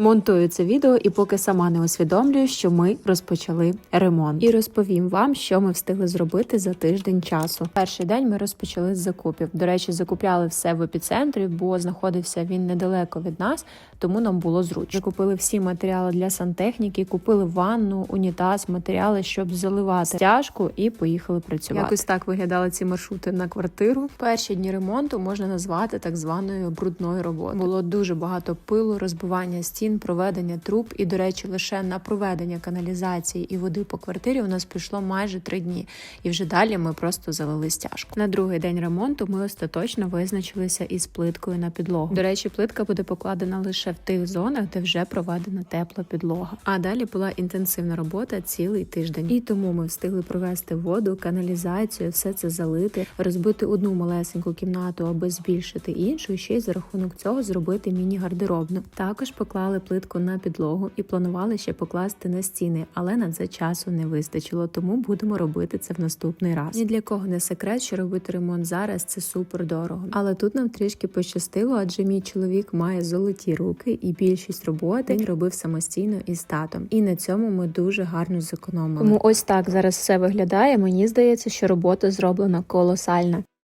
Монтую це відео і поки сама не усвідомлюю, що ми розпочали ремонт. І розповім вам, що ми встигли зробити за тиждень часу. Перший день ми розпочали з закупів. До речі, закупляли все в епіцентрі, бо знаходився він недалеко від нас, тому нам було зручно. Закупили всі матеріали для сантехніки, купили ванну, унітаз, матеріали, щоб заливати стяжку, і поїхали працювати. Якось так виглядали ці маршрути на квартиру. Перші дні ремонту можна назвати так званою брудною роботою. Було дуже багато пилу, розбивання стін, проведення труб. І, до речі, лише на проведення каналізації і води по квартирі у нас пішло майже три дні. І вже далі ми просто залили стяжку. На другий день ремонту ми остаточно визначилися із плиткою на підлогу. До речі, плитка буде покладена лише в тих зонах, де вже проведена тепла підлога. А далі була інтенсивна робота цілий тиждень. І тому ми встигли провести воду, каналізацію, все це залити, розбити одну малесеньку кімнату, аби збільшити іншу, ще й за рахунок цього зробити міні-гардеробну. Також поклали плитку на підлогу і планували ще покласти на стіни, але на це часу не вистачило, тому будемо робити це в наступний раз. Ні для кого не секрет, що робити ремонт зараз це супер дорого. Але тут нам трішки пощастило, адже мій чоловік має золоті руки, і більшість роботи він робив самостійно із татом. І на цьому ми дуже гарно зекономили. Тому ось так зараз все виглядає. Мені здається, що робота зроблена колосальна.